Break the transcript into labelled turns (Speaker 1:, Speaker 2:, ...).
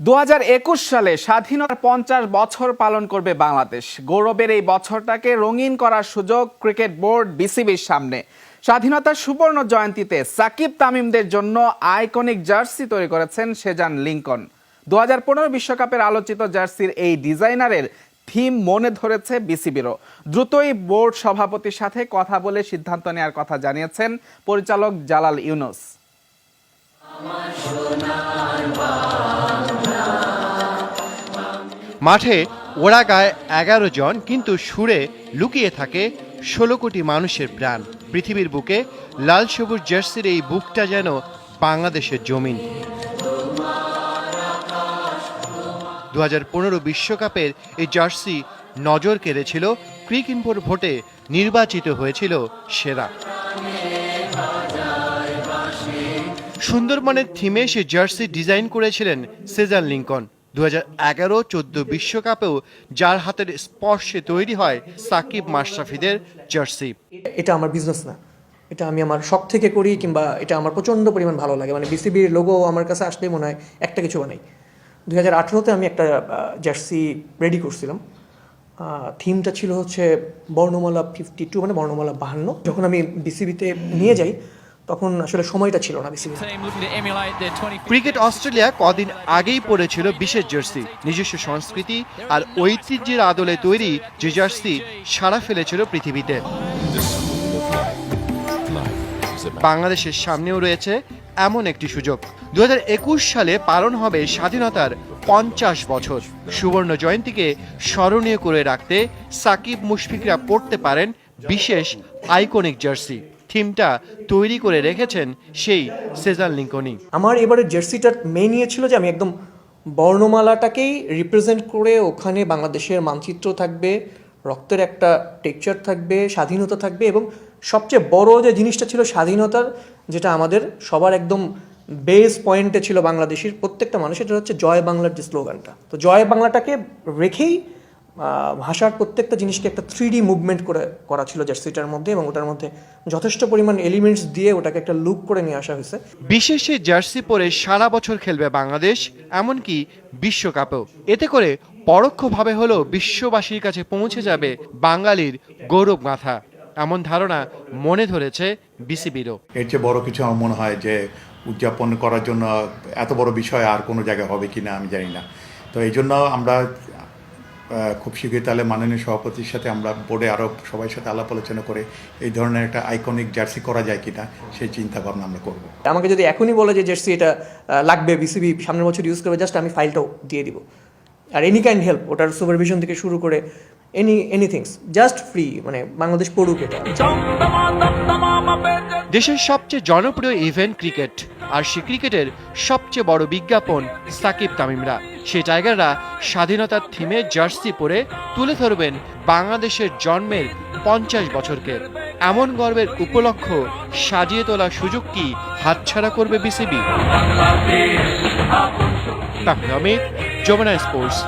Speaker 1: দু হাজার একুশ সালে স্বাধীনতার পঞ্চাশ বছর পালন করবে বাংলাদেশ। গৌরবের এই বছরটাকে রঙিন করার সুযোগ ক্রিকেট বোর্ড, বিসিবির সামনে। স্বাধীনতার সুবর্ণ জয়ন্তীতে সাকিব তামিমদের জন্য আইকনিক জার্সি তৈরি করেছেন সেজান লিঙ্কন দু বিশ্বকাপের আলোচিত জার্সির এই ডিজাইনারের থিম মনে ধরেছে বিসিবিরও। দ্রুতই বোর্ড সভাপতির সাথে কথা বলে সিদ্ধান্ত নেওয়ার কথা জানিয়েছেন পরিচালক জালাল ইউনুস।
Speaker 2: মাঠে ওরা গায়ে এগারো জন, কিন্তু সুরে লুকিয়ে থাকে ষোলো কোটি মানুষের প্রাণ। পৃথিবীর বুকে লাল সবুজ জার্সির এই বুকটা যেন বাংলাদেশের জমিন। দু হাজার পনেরো বিশ্বকাপের এই জার্সি নজর কেড়েছিল ক্রিক ইনপোর ভোটে নির্বাচিত হয়েছিল সেরা। সুন্দরবনের থিমে সে জার্সি ডিজাইন করেছিলেন সেজান লিঙ্কন দু হাজার এগারো চোদ্দ বিশ্বকাপেও যার হাতের স্পর্শে তৈরি হয় সাকিব মাশরাফিদের জার্সি।
Speaker 3: এটা আমার বিজনেস না। এটা আমি আমার শখ থেকে করি কিংবা এটা আমার প্রচণ্ড পরিমাণ ভালো লাগে। মানে বিসিবির লোগো আমার কাছে আসলেই মনে হয় একটা কিছু বানাই। দু হাজার আঠেরোতে আমি একটা জার্সি রেডি করছিলাম। থিমটা ছিল হচ্ছে বর্ণমালা ফিফটি টু মানে বর্ণমালা বাহান্ন। যখন আমি বিসিবিতে নিয়ে যাই তখন আসলে সময়টা ছিল না BCB
Speaker 4: team looking to emulate their 20
Speaker 2: cricket Australia কদিন আগেই পড়েছিল বিশেষ জার্সি। নিজস্ব সংস্কৃতি আর ঐতিহ্যের আদলে তৈরি যে জার্সি সারা ফেলেছিল পৃথিবীতে। বাংলাদেশের সামনেও রয়েছে এমন একটি সুযোগ। দু হাজার একুশ সালে পালন হবে স্বাধীনতার পঞ্চাশ বছর। সুবর্ণ জয়ন্তীকে স্মরণীয় করে রাখতে সাকিব মুশফিকরা পড়তে পারেন বিশেষ আইকনিক জার্সি। থিমটা তৈরি করে রেখেছেন সেই সেজান লিঙ্কনই
Speaker 3: আমার এবারে জার্সিটার মেইন ইয়ে ছিল যে আমি একদম বর্ণমালাটাকেই রিপ্রেজেন্ট করে ওখানে বাংলাদেশের মানচিত্র থাকবে, রক্তের একটা টেক্সচার থাকবে, স্বাধীনতা থাকবে এবং সবচেয়ে বড় যে জিনিসটা ছিল স্বাধীনতার, যেটা আমাদের সবার একদম বেস পয়েন্টে ছিল বাংলাদেশের প্রত্যেকটা মানুষের হচ্ছে জয় বাংলার যে স্লোগানটা। তো জয় বাংলাটাকে রেখেই ভাষার প্রত্যেকটা জিনিসকে একটা থ্রি ডি মুভমেন্ট করে করা ছিল জার্সিটার মধ্যে এবং ওটার মধ্যে যথেষ্ট পরিমাণ এলিমেন্টস দিয়ে ওটাকে একটা লুক করে নিয়ে আসা হয়েছে।
Speaker 2: বিশেষে জার্সি পরে সারা বছর খেলবে বাংলাদেশ এমনকি বিশ্বকাপেও। এতে করে পরোক্ষভাবে হলেও বিশ্ববাসীর কাছে পৌঁছে যাবে বাঙালির গৌরব গাথা এমন ধারণা মনে ধরেছে বিসিবিরও।
Speaker 5: এর চেয়ে বড় কিছু আমার মনে হয় যে উদযাপন করার জন্য এত বড় বিষয় আর কোনো জায়গায় হবে কি না আমি জানি না। তো এই জন্য আমরা খুব শীঘ্রই তাহলে মাননীয় সভাপতির সাথে আমরা বোর্ডে আরও সবাই সাথে আলাপ আলোচনা করে এই ধরনের একটা আইকনিক জার্সি করা যায় কিনা সেই চিন্তা ভাবনা আমরা করব।
Speaker 3: আমাকে যদি এখনই বলে যে জার্সি এটা লাগবে বিসিবি সামনের বছর ইউজ করবে জাস্ট আমি ফাইলটাও দিয়ে দিব। আর এনি কাইন্ড হেল্প ওটার সুপারভিশন থেকে শুরু করে এনি এনিথিংস জাস্ট ফ্রি মানে বাংলাদেশ পড়ুক এটা।
Speaker 2: দেশের সবচেয়ে জনপ্রিয় ইভেন্ট ক্রিকেট আর সে ক্রিকেটের সবচেয়ে বড় বিজ্ঞাপন সাকিব তামিমরা। সেই টাইগাররা স্বাধীনতার থিমে জার্সি পরে তুলে ধরবেন বাংলাদেশের জন্মের পঞ্চাশ বছরকে। এমন গর্বের উপলক্ষ সাজিয়ে তোলার সুযোগ কি হাতছাড়া করবে বিসিবি? তাহলে অমিত যমুনা স্পোর্টস